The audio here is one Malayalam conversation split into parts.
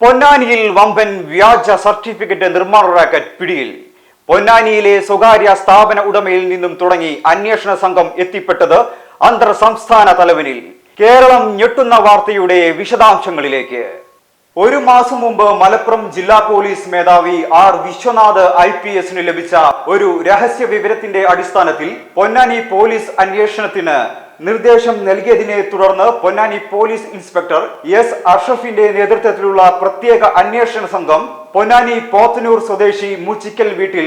പൊന്നാനിയിൽ വമ്പൻ വ്യാജ സർട്ടിഫിക്കറ്റ് നിർമ്മാണ റാക്കറ്റ് പിടിയിൽ. പൊന്നാനിയിലെ സ്വകാര്യ സ്ഥാപന ഉടമയിൽ നിന്നും തുടങ്ങി അന്വേഷണ സംഘം എത്തിപ്പെട്ടത് അന്തർ സംസ്ഥാന തലവനിൽ. കേരളം ഞെട്ടുന്ന വാർത്തയുടെ വിശദാംശങ്ങളിലേക്ക്. ഒരു മാസം മുമ്പ് മലപ്പുറം ജില്ലാ പോലീസ് മേധാവി ആർ വിശ്വനാഥ് ഐ പി എസിന് ലഭിച്ച ഒരു രഹസ്യ വിവരത്തിന്റെ അടിസ്ഥാനത്തിൽ പൊന്നാനി പോലീസ് അന്വേഷണത്തിന് നിർദ്ദേശം നൽകിയതിനെ തുടർന്ന് പൊന്നാനി പോലീസ് ഇൻസ്പെക്ടർ എസ് അഷറഫിന്റെ നേതൃത്വത്തിലുള്ള പ്രത്യേക അന്വേഷണ സംഘം പൊന്നാനി പോത്തനൂർ സ്വദേശി മുച്ചിക്കൽ വീട്ടിൽ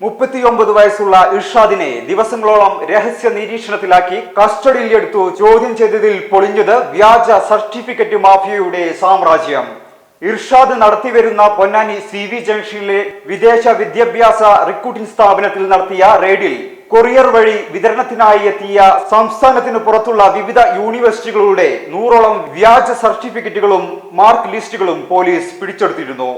മുപ്പത്തിയൊമ്പത് വയസ്സുള്ള ഇർഷാദിനെ ദിവസങ്ങളോളം രഹസ്യ നിരീക്ഷണത്തിലാക്കി കസ്റ്റഡിയിലെടുത്തു ചോദ്യം ചെയ്തതിൽ പൊളിഞ്ഞത് വ്യാജ സർട്ടിഫിക്കറ്റ് മാഫിയയുടെ സാമ്രാജ്യം. ഇർഷാദ് നടത്തിവരുന്ന പൊന്നാനി സി വി ജംഗ്ഷനിലെ വിദേശ വിദ്യാഭ്യാസ റിക്രൂട്ടിംഗ് സ്ഥാപനത്തിൽ നടത്തിയ റെയ്ഡിൽ കൊറിയർ വഴി വിതരണത്തിനായി എത്തിയ സംസ്ഥാനത്തിന് പുറത്തുള്ള വിവിധ യൂണിവേഴ്സിറ്റികളുടെ നൂറോളം വ്യാജ സർട്ടിഫിക്കറ്റുകളും മാർക്ക് ലിസ്റ്റുകളും പോലീസ് പിടിച്ചെടുത്തിരുന്നു.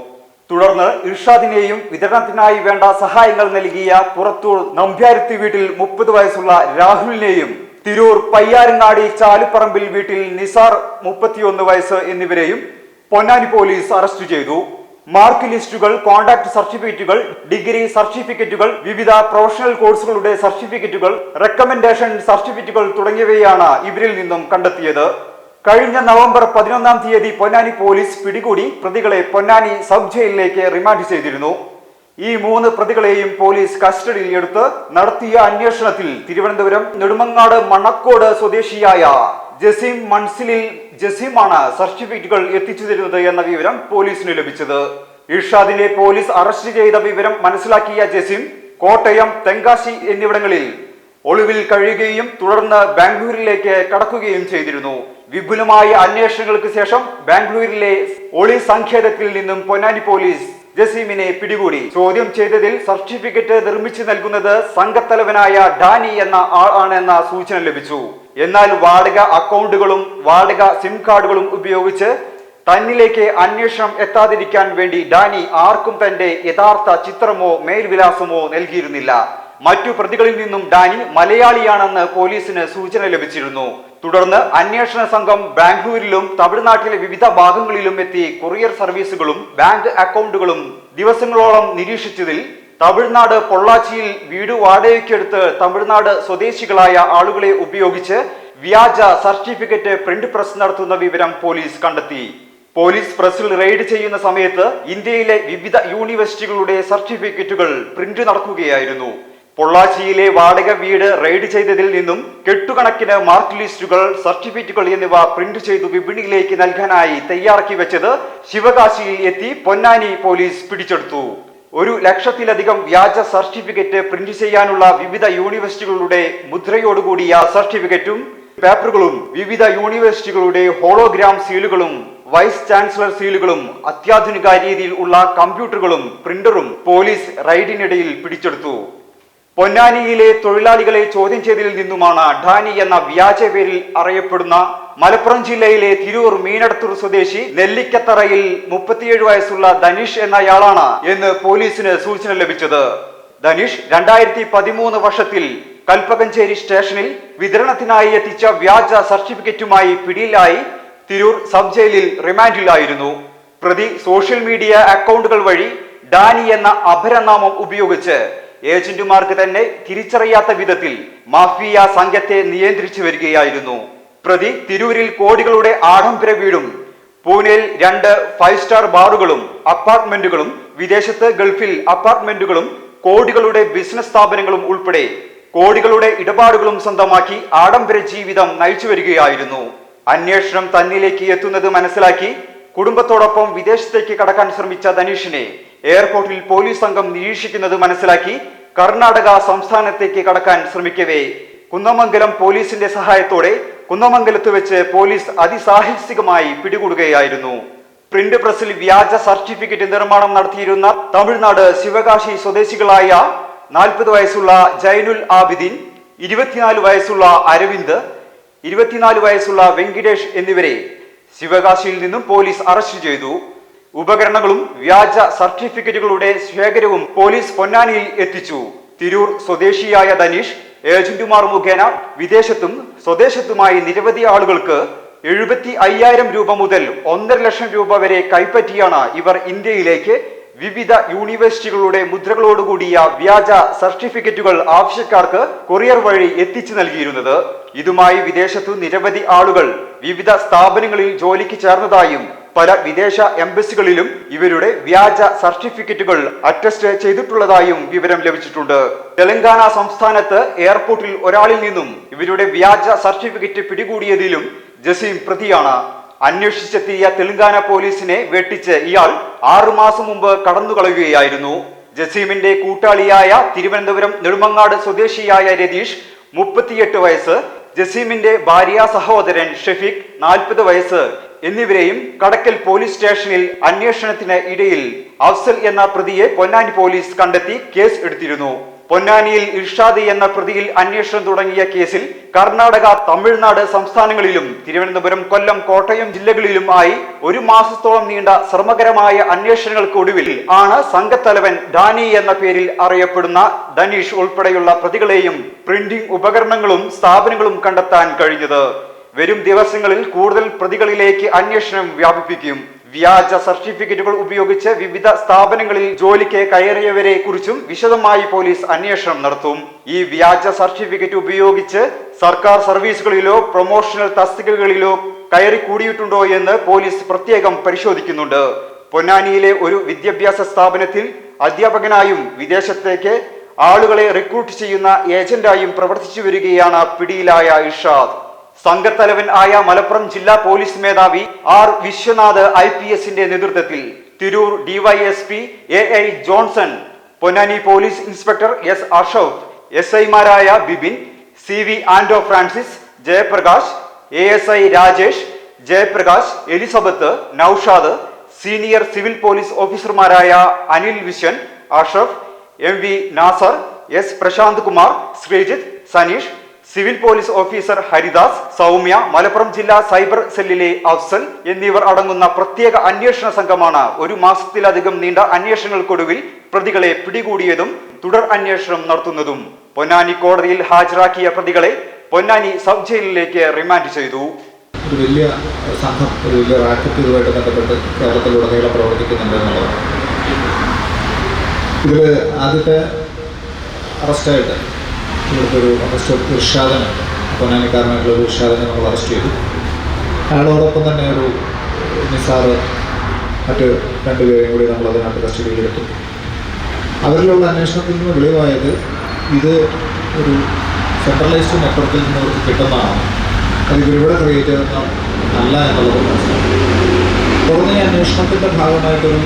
തുടർന്ന് ഇർഷാദിനെയും വിതരണത്തിനായി വേണ്ട സഹായങ്ങൾ നൽകിയ പുറത്തൂർ നമ്പ്യാരത്തി വീട്ടിൽ മുപ്പത് വയസ്സുള്ള രാഹുലിനെയും തിരൂർ പയ്യാരങ്ങാടി ചാലുപറമ്പിൽ വീട്ടിൽ നിസാർ മുപ്പത്തിയൊന്ന് വയസ്സ് എന്നിവരെയും പൊന്നാനി പോലീസ് അറസ്റ്റ് ചെയ്തു. മാർക്ക് ലിസ്റ്റുകൾ കോൺടാക്ട് സർട്ടിഫിക്കറ്റുകൾ ഡിഗ്രി സർട്ടിഫിക്കറ്റുകൾ വിവിധ പ്രൊഫഷണൽ കോഴ്സുകളുടെ സർട്ടിഫിക്കറ്റുകൾ റെക്കമെൻഡേഷൻ സർട്ടിഫിക്കറ്റുകൾ തുടങ്ങിയവയാണ് ഇവരിൽ നിന്നും കണ്ടെത്തിയത്. കഴിഞ്ഞ നവംബർ പതിനൊന്നാം തീയതി പൊന്നാനി പോലീസ് പിടികൂടി പ്രതികളെ പൊന്നാനി സബ് ജയിലിലേക്ക് റിമാൻഡ് ചെയ്തിരുന്നു. ഈ മൂന്ന് പ്രതികളെയും പോലീസ് കസ്റ്റഡിയിൽ എടുത്ത് നടത്തിയ അന്വേഷണത്തിൽ തിരുവനന്തപുരം നെടുമങ്ങാട് മണക്കോട് സ്വദേശിയായ ജസീം മൺസിലിൽ ജസീമാണ് സർട്ടിഫിക്കറ്റുകൾ എത്തിച്ചു തരുന്നത് എന്ന വിവരം പോലീസിന് ലഭിച്ചത്. ഇർഷാദിനെ പോലീസ് അറസ്റ്റ് ചെയ്ത വിവരം മനസ്സിലാക്കിയ ജസീം കോട്ടയം തെങ്കാശി എന്നിവിടങ്ങളിൽ ഒളിവിൽ കഴിയുകയും തുടർന്ന് ബാംഗ്ലൂരിലേക്ക് കടക്കുകയും ചെയ്തിരുന്നു. വിപുലമായ അന്വേഷണങ്ങൾക്ക് ശേഷം ബാംഗ്ലൂരിലെ ഒളി സങ്കേതത്തിൽ നിന്നും പൊന്നാനി പോലീസ് ജസീമിനെ പിടികൂടി. ചോദ്യം ചെയ്തതിൽ സർട്ടിഫിക്കറ്റ് നിർമ്മിച്ചു നൽകുന്നത് സംഘത്തലവനായ ഡാനി എന്ന ആൾ ആണെന്ന സൂചന ലഭിച്ചു. എന്നാൽ വാടക അക്കൗണ്ടുകളും വാടക സിം കാർഡുകളും ഉപയോഗിച്ച് തന്നിലേക്ക് അന്വേഷണം എത്താതിരിക്കാൻ വേണ്ടി ഡാനി ആർക്കും തന്റെ യഥാർത്ഥ ചിത്രമോ മേൽവിലാസമോ നൽകിയിരുന്നില്ല. മറ്റു പ്രതികളിൽ നിന്നും ഡാനി മലയാളിയാണെന്ന് പോലീസിന് സൂചന ലഭിച്ചിരുന്നു. തുടർന്ന് അന്വേഷണ സംഘം ബാംഗ്ലൂരിലും തമിഴ്നാട്ടിലെ വിവിധ ഭാഗങ്ങളിലും എത്തി കൊറിയർ സർവീസുകളും ബാങ്ക് അക്കൗണ്ടുകളും ദിവസങ്ങളോളം നിരീക്ഷിച്ചതിൽ തമിഴ്നാട് പൊള്ളാച്ചിയിൽ വീട് വാടകയ്ക്കെടുത്ത് തമിഴ്നാട് സ്വദേശികളായ ആളുകളെ ഉപയോഗിച്ച് വ്യാജ സർട്ടിഫിക്കറ്റ് പ്രിന്റ് പ്രസ് നടത്തുന്ന വിവരം പോലീസ് കണ്ടെത്തി. പോലീസ് പ്രസിൽ റെയ്ഡ് ചെയ്യുന്ന സമയത്ത് ഇന്ത്യയിലെ വിവിധ യൂണിവേഴ്സിറ്റികളുടെ സർട്ടിഫിക്കറ്റുകൾ പ്രിന്റ് നടക്കുകയായിരുന്നു. പൊള്ളാച്ചിയിലെ വാടക വീട് റെയ്ഡ് ചെയ്തതിൽ നിന്നും കെട്ടുകണക്കിന് മാർക്ക് ലിസ്റ്റുകൾ സർട്ടിഫിക്കറ്റുകൾ എന്നിവ പ്രിന്റ് ചെയ്തു വിപണിയിലേക്ക് നൽകാനായി തയ്യാറാക്കി വെച്ചത് ശിവകാശിയിൽ എത്തി പൊന്നാനി പോലീസ് പിടിച്ചെടുത്തു. ഒരു ലക്ഷത്തിലധികം വ്യാജ സർട്ടിഫിക്കറ്റ് പ്രിന്റ് ചെയ്യാനുള്ള വിവിധ യൂണിവേഴ്സിറ്റികളുടെ മുദ്രയോടുകൂടിയ സർട്ടിഫിക്കറ്റും പേപ്പറുകളും വിവിധ യൂണിവേഴ്സിറ്റികളുടെ ഹോളോഗ്രാം സീലുകളും വൈസ് ചാൻസലർ സീലുകളും അത്യാധുനിക രീതിയിൽ ഉള്ള കമ്പ്യൂട്ടറുകളും പ്രിന്ററും പോലീസ് റൈഡിനിടയിൽ പിടിച്ചെടുത്തു. പൊന്നാനിയിലെ തൊഴിലാളികളെ ചോദ്യം ചെയ്തതിൽ നിന്നുമാണ് ഡാനി എന്ന വ്യാജ പേരിൽ അറിയപ്പെടുന്ന മലപ്പുറം ജില്ലയിലെ തിരൂർ മീനടത്തൂർ സ്വദേശി നെല്ലിക്കത്തറയിൽ മുപ്പത്തിയേഴ് വയസ്സുള്ള ധനീഷ് എന്നയാളാണ് എന്ന് പോലീസിന് സൂചന ലഭിച്ചത്. ധനീഷ് രണ്ടായിരത്തി പതിമൂന്ന് വർഷത്തിൽ കൽപ്പകഞ്ചേരി സ്റ്റേഷനിൽ വിതരണത്തിനായി എത്തിച്ച വ്യാജ സർട്ടിഫിക്കറ്റുമായി പിടിയിലായി തിരൂർ സബ് ജയിലിൽ റിമാൻഡിലായിരുന്നു. പ്രതി സോഷ്യൽ മീഡിയ അക്കൗണ്ടുകൾ വഴി ഡാനി എന്ന അപരനാമം ഉപയോഗിച്ച് ഏജന്റുമാർക്ക് തന്നെ തിരിച്ചറിയാത്ത വിധത്തിൽ മാഫിയ സംഘത്തെ നിയന്ത്രിച്ചു വരികയായിരുന്നു. പ്രതി തിരൂരിൽ കോടികളുടെ ആഡംബര വീടും പൂനെയിൽ രണ്ട് ഫൈവ് സ്റ്റാർ ബാറുകളും അപ്പാർട്ട്മെന്റുകളും വിദേശത്ത് ഗൾഫിൽ അപ്പാർട്ട്മെന്റുകളും കോടികളുടെ ബിസിനസ് സ്ഥാപനങ്ങളും ഉൾപ്പെടെ കോടികളുടെ ഇടപാടുകളും സ്വന്തമാക്കി ആഡംബര ജീവിതം നയിച്ചു വരികയായിരുന്നു. അന്വേഷണം തന്നിലേക്ക് എത്തുന്നത് മനസ്സിലാക്കി കുടുംബത്തോടൊപ്പം വിദേശത്തേക്ക് കടക്കാൻ ശ്രമിച്ച ധനീഷിനെ എയർപോർട്ടിൽ പോലീസ് സംഘം നിരീക്ഷിക്കുന്നത് മനസ്സിലാക്കി കർണാടക സംസ്ഥാനത്തേക്ക് കടക്കാൻ ശ്രമിക്കവേ. കുന്നമംഗലം പോലീസിന്റെ സഹായത്തോടെ കുന്നമംഗലത്ത് വെച്ച് പോലീസ് അതിസാഹസികമായി പിടികൂടുകയായിരുന്നു. പ്രിന്റ് പ്രസിൽ വ്യാജ സർട്ടിഫിക്കറ്റ് നിർമ്മാണം നടത്തിയിരുന്ന തമിഴ്നാട് ശിവകാശി സ്വദേശികളായ നാൽപ്പത് വയസ്സുള്ള ജൈനുൽ ആബിദിൻ ഇരുപത്തിനാല് വയസ്സുള്ള അരവിന്ദ് ഇരുപത്തിനാല് വയസ്സുള്ള വെങ്കിടേഷ് എന്നിവരെ ശിവകാശിയിൽ നിന്നും പോലീസ് അറസ്റ്റ് ചെയ്തു. ഉപകരണങ്ങളും വ്യാജ സർട്ടിഫിക്കറ്റുകളുടെ ശേഖരവും പോലീസ് പൊന്നാനിയിൽ എത്തിച്ചു. തിരൂർ സ്വദേശിയായ ധനീഷ് ഏജന്റുമാർ മുഖേന വിദേശത്തും സ്വദേശത്തുമായി നിരവധി ആളുകൾക്ക് എഴുപത്തി അയ്യായിരം രൂപ മുതൽ ഒന്നര ലക്ഷം രൂപ വരെ കൈപ്പറ്റിയാണ് ഇവർ ഇന്ത്യയിലേക്ക് വിവിധ യൂണിവേഴ്സിറ്റികളുടെ മുദ്രകളോടുകൂടിയ വ്യാജ സർട്ടിഫിക്കറ്റുകൾ ആവശ്യക്കാർക്ക് കൊറിയർ വഴി എത്തിച്ചു നൽകിയിരുന്നത്. ഇതുമായി വിദേശത്തു നിരവധി ആളുകൾ വിവിധ സ്ഥാപനങ്ങളിൽ ജോലിക്ക് ചേർന്നതായും പല വിദേശ എംബസികളിലും ഇവരുടെ വ്യാജ സർട്ടിഫിക്കറ്റുകൾ അറ്റസ്റ്റ് ചെയ്തിട്ടുള്ളതായും വിവരം ലഭിച്ചിട്ടുണ്ട്. തെലങ്കാന സംസ്ഥാനത്ത് എയർപോർട്ടിൽ ഒരാളിൽ നിന്നും ഇവരുടെ വ്യാജ സർട്ടിഫിക്കറ്റ് പിടികൂടിയതിലും ജസീം പ്രതിയാണ്. അന്വേഷിച്ചെത്തിയ തെലങ്കാന പോലീസിനെ വെട്ടിച്ച് ഇയാൾ ആറുമാസം മുമ്പ് കടന്നുകളയുകയായിരുന്നു. ജസീമിന്റെ കൂട്ടാളിയായ തിരുവനന്തപുരം നെടുമങ്ങാട് സ്വദേശിയായ രതീഷ് മുപ്പത്തിയെട്ട് വയസ്സ് ജസീമിന്റെ ഭാര്യ സഹോദരൻ ഷെഫീഖ് നാൽപ്പത് വയസ്സ് എന്നിവരെയും കടക്കൽ പോലീസ് സ്റ്റേഷനിൽ അന്വേഷണത്തിന് ഇടയിൽ അഫ്സൽ എന്ന പ്രതിയെ പൊന്നാനി പോലീസ് കണ്ടെത്തി കേസ് എടുത്തിരുന്നു. പൊന്നാനിയിൽ ഇർഷാദ് എന്ന പ്രതിയിൽ അന്വേഷണം തുടങ്ങിയ കേസിൽ കർണാടക തമിഴ്നാട് സംസ്ഥാനങ്ങളിലും തിരുവനന്തപുരം കൊല്ലം കോട്ടയം ജില്ലകളിലുമായി ഒരു മാസത്തോളം നീണ്ട ശ്രമകരമായ അന്വേഷണങ്ങൾക്കൊടുവിൽ ആണ് സംഘത്തലവൻ ഡാനി എന്ന പേരിൽ അറിയപ്പെടുന്ന ധനീഷ് ഉൾപ്പെടെയുള്ള പ്രതികളെയും പ്രിന്റിംഗ് ഉപകരണങ്ങളും സ്ഥാപനങ്ങളും കണ്ടെത്താൻ കഴിഞ്ഞത്. വരും ദിവസങ്ങളിൽ കൂടുതൽ പ്രതികളിലേക്ക് അന്വേഷണം വ്യാപിപ്പിക്കും. വ്യാജ സർട്ടിഫിക്കറ്റുകൾ ഉപയോഗിച്ച് വിവിധ സ്ഥാപനങ്ങളിൽ ജോലിക്ക് കയറിയവരെ കുറിച്ചും വിശദമായി പോലീസ് അന്വേഷണം നടത്തും. ഈ വ്യാജ സർട്ടിഫിക്കറ്റ് ഉപയോഗിച്ച് സർക്കാർ സർവീസുകളിലോ പ്രൊമോഷണൽ തസ്തികകളിലോ കയറി കൂടിയിട്ടുണ്ടോ എന്ന് പോലീസ് പ്രത്യേകം പരിശോധിക്കുന്നുണ്ട്. പൊന്നാനിയിലെ ഒരു വിദ്യാഭ്യാസ സ്ഥാപനത്തിൽ അധ്യാപകനായും വിദേശത്തേക്ക് ആളുകളെ റിക്രൂട്ട് ചെയ്യുന്ന ഏജന്റായും പ്രവർത്തിച്ചു വരികയാണ് പിടിയിലായ ഇർഷാദ്. സംഘത്തലവൻ ആയ മലപ്പുറം ജില്ലാ പോലീസ് മേധാവി ആർ വിശ്വനാഥ് ഐ പി എസിന്റെ നേതൃത്വത്തിൽ Tirur DYSP A I Johnson Ponnani police inspector S Ashok S ഐമാരായ Bibin C V Ando Francis Jayaprakash A S I Rajesh Jayaprakash Elizabeth Naushad senior civil police ഓഫീസർമാരായ Anil Vishwan Ashaf M V Nasar S Prashanth Kumar Sreejith Saneesh civil police officer Haridas Soumya Malappuram ജില്ലാ സൈബർ സെല്ലിലെ അഫ്സൽ എന്നിവർ അടങ്ങുന്ന പ്രത്യേക അന്വേഷണ സംഘമാണ് ഒരു മാസത്തിലധികം നീണ്ട അന്വേഷണങ്ങൾക്കൊടുവിൽ പ്രതികളെ പിടികൂടിയതും തുടർ അന്വേഷണം നടത്തുന്നതും. പൊന്നാനി കോടതിയിൽ ഹാജരാക്കിയ പ്രതികളെ പൊന്നാനി സബ് ജയിലിലേക്ക് റിമാൻഡ് ചെയ്തു. ഒരു വലിയ സംഘം ഒരു വലിയ റാക്കറ്റ് ബന്ധപ്പെട്ട് കേരളത്തിലുടനീളം പ്രവർത്തിക്കുന്നുണ്ട് എന്നുള്ളതാണ് ഇതിൽ ആദ്യത്തെ അറസ്റ്റായിട്ട് ഇവിടുത്തെ ഒരു അറസ്റ്റ് ഇർഷാദനെ പൊന്നാനിക്കാരനായിട്ടുള്ള ഒരു ഇർഷാദനെ നമ്മൾ അറസ്റ്റ് ചെയ്തു. അയാളോടൊപ്പം തന്നെ ഒരു നിസാറ് മറ്റ് രണ്ടുപേരെയും കൂടി നമ്മൾ അതിനകത്ത് കസ്റ്റഡിയിലെടുത്തു അവരിലുള്ള അന്വേഷണത്തിൽ നിന്ന് വെളിവായത് ഇത് ഒരു സെൻട്രലൈസ്ഡ് നെറ്റ്വർക്കിൽ നിന്ന് അവർക്ക് കിട്ടുന്നതാണ്. അത് ഇവരിവിടെ ക്രിയേറ്റ് ചെയ്യുന്ന അല്ല എന്നുള്ളത് മനസ്സിലാക്കി. തുടർന്ന് ഈ അന്വേഷണത്തിന്റെ ഭാഗമായിട്ടൊരു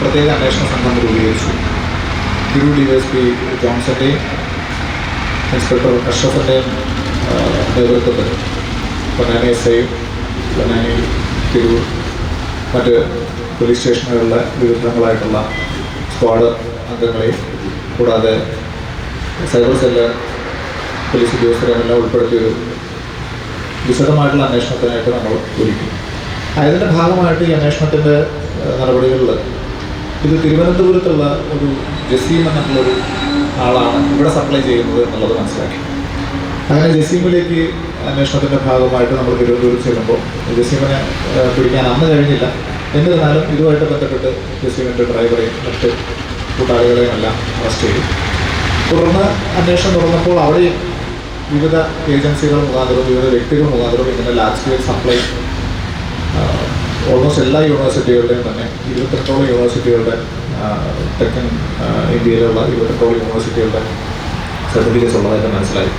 പ്രത്യേക അന്വേഷണ സംഘം രൂപീകരിച്ചു. തിരു ഡി എസ് പി ജോൺസന്റെയും ഇൻസ്പെക്ടർ അഷ്റഫിന്റെയും നേതൃത്വത്തിൽ പൊന്നാനി എസ് ഐയും പൊന്നാനി തിരൂർ മറ്റ് പോലീസ് സ്റ്റേഷനുകളിലെ വിവിധങ്ങളായിട്ടുള്ള സ്ക്വാഡ് അംഗങ്ങളെയും കൂടാതെ സൈബർ സെല്ല് പോലീസ് ഉദ്യോഗസ്ഥരെല്ലാം ഉൾപ്പെടുത്തിയൊരു വിശദമായിട്ടുള്ള അന്വേഷണത്തിനായിട്ട് നമ്മൾ ഒരുക്കി അതിന്റെ ഭാഗമായിട്ട് ഈ അന്വേഷണത്തിന്റെ നടപടികളിൽ ഇത് തിരുവനന്തപുരത്തുള്ള ഒരു ജസീം എന്നുള്ളൊരു ആളാണ്. ഇവിടെ സപ്ലൈ ചെയ്യുന്നത് എന്നുള്ളത് മനസ്സിലാക്കി. അങ്ങനെ ജസീമിലേക്ക് അന്വേഷണത്തിന്റെ ഭാഗമായിട്ട് നമ്മൾ തിരുവനന്തപുരം ചെല്ലുമ്പോൾ ജസീമിനെ പിടിക്കാൻ അന്ന് കഴിഞ്ഞില്ല. എന്നിരുന്നാലും ഇതുമായിട്ട് ബന്ധപ്പെട്ട് ജസീമിന്റെ ഡ്രൈവറെയും മറ്റ് കൂട്ടാളികളെയും എല്ലാം അറസ്റ്റ് ചെയ്തു. തുടർന്ന് അന്വേഷണം തുറന്നപ്പോൾ അവിടെയും വിവിധ ഏജൻസികൾ മുഖാന്തരവും വിവിധ വ്യക്തികൾ മുഖാന്തരവും ഇങ്ങനെ ലാർജ് സ്കെയിൽ സപ്ലൈ ഓൾമോസ്റ്റ് എല്ലാ യൂണിവേഴ്സിറ്റികളുടെയും തന്നെ ഇരുപത്തെട്ടോളം യൂണിവേഴ്സിറ്റികളുടെ തെക്കൻ ഇന്ത്യയിലുള്ള ഇന്ത്യയിലുള്ള ഇരുപത്തെട്ടോളം യൂണിവേഴ്സിറ്റികളുടെ സർട്ടിഫിക്കറ്റ്സ് ഉള്ളതായിട്ട് മനസ്സിലായി.